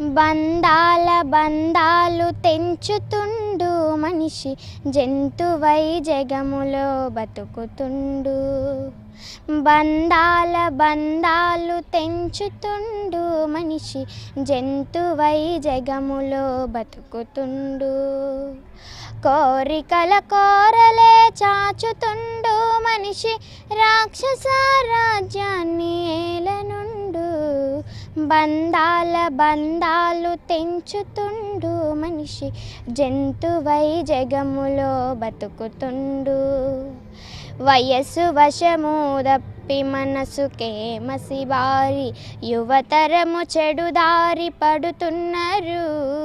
బంధాల బంధాలు తెంచుతుండు మనిషి జంతువై జగములో బతుకుతుండు. బంధాల బంధాలు తెంచుతుండు మనిషి జంతువై జగములో బతుకుతుండు. కోరికల కోరలే చాచుతుండు మనిషి రాక్షస రాజ్యాన్ని ఏలనుండు బంధాల బంధాలు తెంచుతుండు మనిషి. జంతువై జగములో బతుకుతుండు. వయస్సు వశము దప్పి మనసుకే మసిబారి యువతరము చెడుదారి పడుతున్నారు.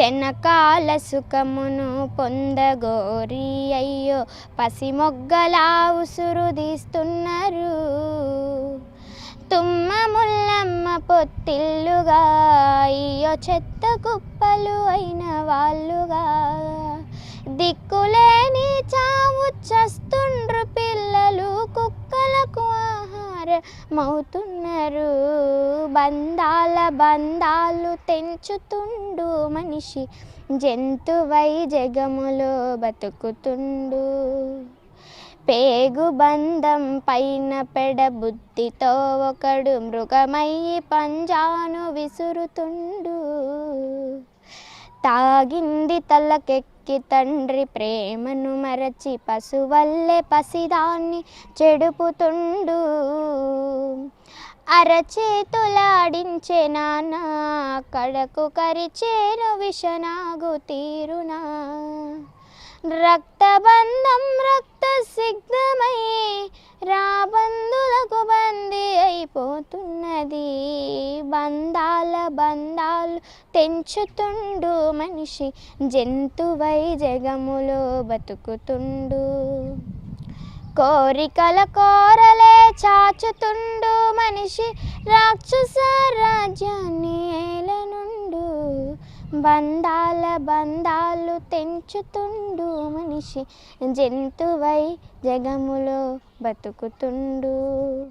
చెనకాల సుఖమును పొందగోరి అయ్యో. పసిమొగ్గలా ఉసురు తీస్తున్నారు. తుమ్మ ముల్లమ్మ పొత్తిల్లుగా అయ్యో చెత్త కుప్పలు అయిన వాళ్ళుగా. దిక్కులేని చావు చస్తుండ్రు పిల్లలు కుక్కలకు ఆహారమవుతున్నారు బంధాల బంధాలు తెంచుతుండు మనిషి జంతువై జగములో బతుకుతుండు. పేగు బంధం పైన పెడ బుద్ధితో ఒకడు మృగమై పంజాను విసురుతుండు. తాగింది తలకెక్కి తండ్రి ప్రేమను మరచి పశువల్లే పసిదాన్ని చెడుపుతుండు. అరచేతులాడించే నానా కడకు కరిచేను విషనాగు తీరునా. రక్తబంధం రక్త సిగ్ధమై రాబందులకు బందీ అయిపోతున్నది. బంధాల బంధాలు తెంచుతుండు మనిషి జంతువై జగములో బతుకుతుండు. కోరికల కోరలే చాచుతుండు మనిషి రాక్షస రాజ్యాన్ని ఏలనుండు బంధాల బంధాలు తెంచుతుండు మనిషి జంతువై జగములో బతుకుతుండు.